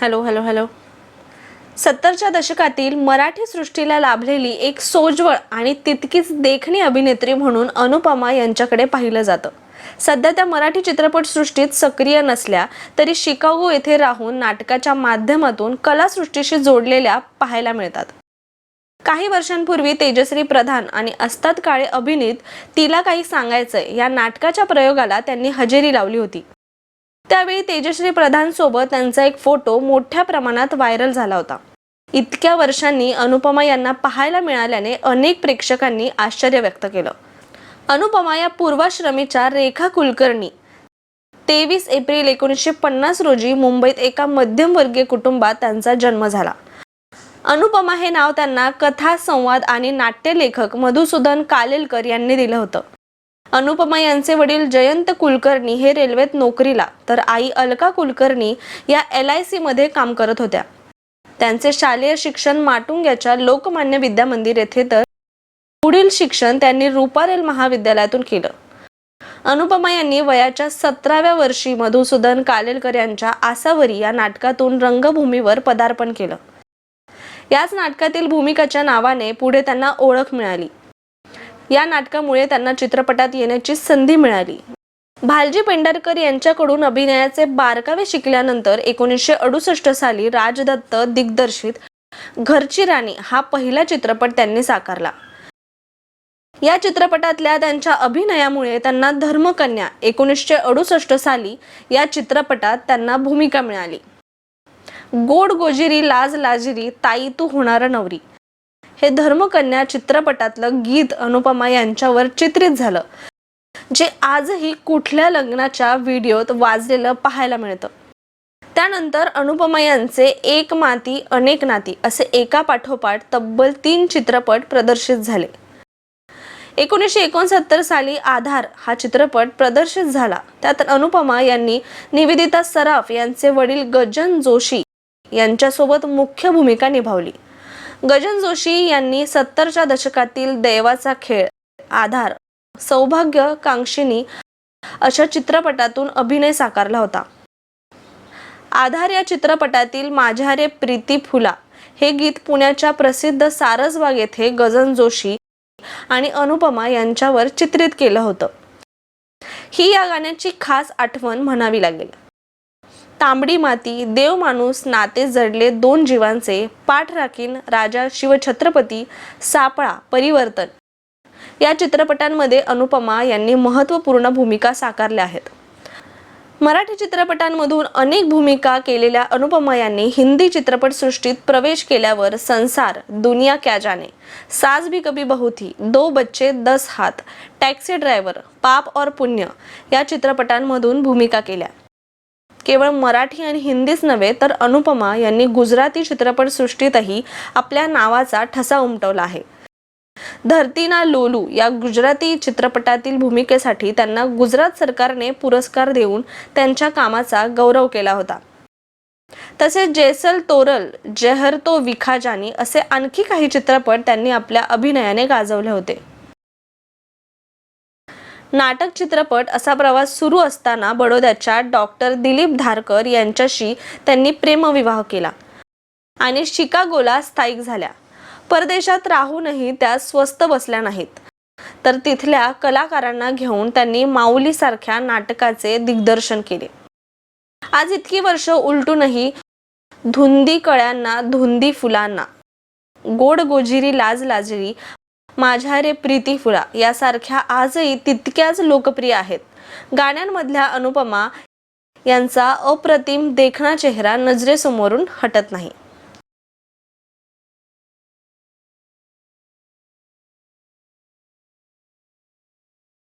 Hello hello hello. सत्तरच्या दशकातील मराठी सृष्टीला लाभलेली एक सोज्वळ आणि तितकीच देखणी अभिनेत्री म्हणून अनुपमा यांच्याकडे पाहिलं जातं. सध्या त्या मराठी चित्रपटसृष्टीत सक्रिय नसल्या तरी शिकागो येथे राहून नाटकाच्या माध्यमातून कलासृष्टीशी जोडलेल्या पाहायला मिळतात. काही वर्षांपूर्वी तेजश्री प्रधान आणि अस्तात काळे अभिनीत तिला काही सांगायचंय या नाटकाच्या प्रयोगाला त्यांनी हजेरी लावली होती. त्यावेळी तेजश्री प्रधान सोबत त्यांचा एक फोटो मोठ्या प्रमाणात व्हायरल झाला होता. इतक्या वर्षांनी अनुपमा यांना पाहायला मिळाल्याने अनेक प्रेक्षकांनी आश्चर्य व्यक्त केलं. अनुपमा या पूर्वाश्रमीच्या रेखा कुलकर्णी. तेवीस एप्रिल एकोणीसशे पन्नास रोजी मुंबईत एका मध्यमवर्गीय कुटुंबात त्यांचा जन्म झाला. अनुपमा हे नाव त्यांना कथा संवाद आणि नाट्यलेखक मधुसूदन कालेलकर यांनी दिलं होतं. अनुपमा यांचे वडील जयंत कुलकर्णी हे रेल्वेत नोकरीला तर आई अलका कुलकर्णी या एल आय सीमध्ये काम करत होत्या. त्यांचे शालेय शिक्षण माटुंग्याच्या लोकमान्य विद्या मंदिर येथे तर पुढील शिक्षण त्यांनी रुपारेल महाविद्यालयातून केलं. अनुपमा यांनी वयाच्या सतराव्या वर्षी मधुसूदन कालेलकर यांच्या आसावरी या नाटकातून रंगभूमीवर पदार्पण केलं. याच नाटकातील भूमिकाच्या नावाने पुढे त्यांना ओळख मिळाली. या नाटकामुळे त्यांना चित्रपटात येण्याची संधी मिळाली. भालजी पेंढारकर यांच्याकडून अभिनयाचे बारकावे शिकल्यानंतर एकोणीसशे अडुसष्ट साली राजदत्त दिग्दर्शित घरची राणी हा पहिला चित्रपट त्यांनी साकारला. या चित्रपटातल्या त्यांच्या अभिनयामुळे त्यांना धर्मकन्या एकोणीसशे अडुसष्ट साली या चित्रपटात त्यांना भूमिका मिळाली. गोड गोजिरी लाज लाजिरी ताई तू होणार नवरी. हे धर्मकन्या चित्रपटातलं गीत अनुपमा यांच्यावर चित्रित झालं जे आजही कुठल्या लग्नाच्या व्हिडिओत वाजलेलं पाहायला मिळतं. त्यानंतर अनुपमा यांचे एक माती अनेक नाती असे एका पाठोपाठ तब्बल तीन चित्रपट प्रदर्शित झाले. एकोणीसशे एकोणसत्तर साली आधार हा चित्रपट प्रदर्शित झाला. त्यात अनुपमा यांनी निवेदिता सराफ यांचे वडील गजन जोशी यांच्यासोबत मुख्य भूमिका निभावली. गजन जोशी यांनी सत्तरच्या दशकातील दैवाचा खेळ आधार सौभाग्य कांक्षिणी अशा चित्रपटातून अभिनय साकारला होता. आधार या चित्रपटातील माझ्या रे प्रीती फुला हे गीत पुण्याच्या प्रसिद्ध सारसबाग येथे गजन जोशी आणि अनुपमा यांच्यावर चित्रित केलं होतं. ही या गाण्याची खास आठवण म्हणावी लागेल. तांबडी माती देव माणूस नाते जडले दोन जीवांचे पाठ राखीन राजा शिवछत्रपती सापळा परिवर्तन. या चित्रपटांमध्ये अनुपमा यांनी महत्त्वपूर्ण भूमिका साकारल्या आहेत. मराठी चित्रपटांमधून अनेक भूमिका केलेल्या अनुपमा यांनी हिंदी चित्रपटसृष्टीत प्रवेश केल्यावर संसार दुनिया क्या जाने सास भी कभी बहुती दो बच्चे दस हात टॅक्सी ड्रायव्हर पाप और पुण्य या चित्रपटांमधून भूमिका केल्या. केवळ मराठी आणि हिंदीच नव्हे तर अनुपमा यांनी गुजराती चित्रपटसृष्टीतही आपल्या नावाचा ठसा उमटवला आहे. धरतीना लोलू या गुजराती चित्रपटातील भूमिकेसाठी त्यांना गुजरात सरकारने पुरस्कार देऊन त्यांच्या कामाचा गौरव केला होता. तसेच जैसल तोरल जहर तो विखाजानी असे आणखी काही चित्रपट त्यांनी आपल्या अभिनयाने गाजवले होते. नाटक चित्रपट असा प्रवास सुरू असताना बडोद्याच्या डॉक्टर दिलीप धारकर यांच्याशी त्यांनी प्रेमविवाह केला आणि शिकागोला स्थायिक झाल्या. परदेशात राहूनही त्या स्वस्त बसल्या नाहीत. तर तिथल्या कलाकारांना घेऊन त्यांनी माऊलीसारख्या नाटकाचे दिग्दर्शन केले. आज इतकी वर्ष उलटूनही धुंदी कळ्यांना धुंदी फुलांना गोड गोजिरी लाज लाजरी माझ्या रे प्रीती फुला यासारख्या आजही तितक्याच लोकप्रिय आहेत. गाण्यांमधल्या अनुपमा यांचा अप्रतिम देखणा चेहरा नजरेसमोरून हटत नाही.